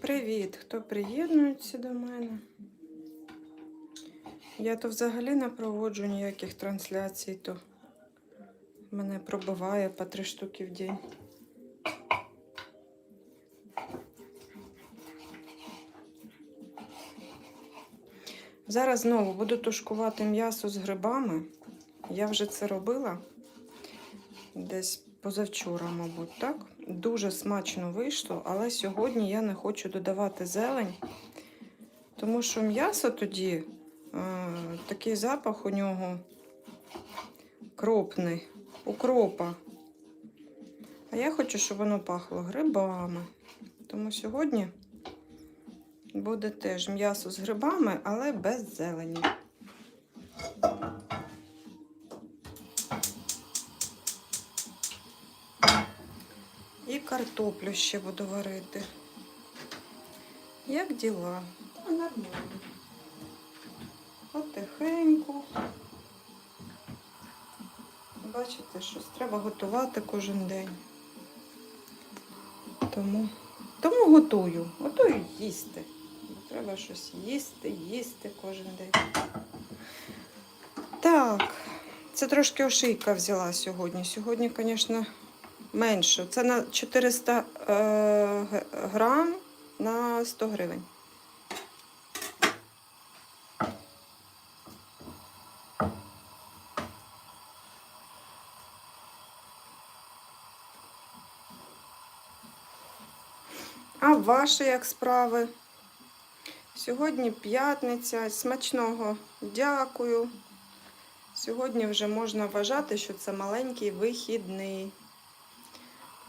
Привіт, хто приєднується до мене? Я то взагалі не проводжу ніяких трансляцій, то мене пробиває по три штуки в день. Зараз знову буду тушкувати м'ясо з грибами. Я вже це робила десь позавчора, мабуть, так? Дуже смачно вийшло, але сьогодні я не хочу додавати зелень, тому що м'ясо тоді, е, такий запах у нього кропний, укропа. А я хочу, щоб воно пахло грибами. Тому сьогодні буде теж м'ясо з грибами, але без зелені. Картоплю ще буду варити. Як діла? Та нормально. Потихеньку. Бачите, щось треба готувати кожен день. Тому, тому готую. Готую їсти. Треба щось їсти, їсти кожен день. Так, це трошки ошийка взяла сьогодні. Сьогодні, звісно, менше. Це на 400 е, грам на 100 гривень. А ваші як справи? Сьогодні п'ятниця. Смачного дякую. Сьогодні вже можна вважати, що це маленький вихідний.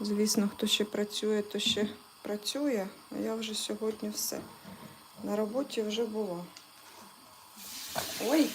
Звісно, хто ще працює, то ще працює, а я вже сьогодні все. На роботі вже була. Ой,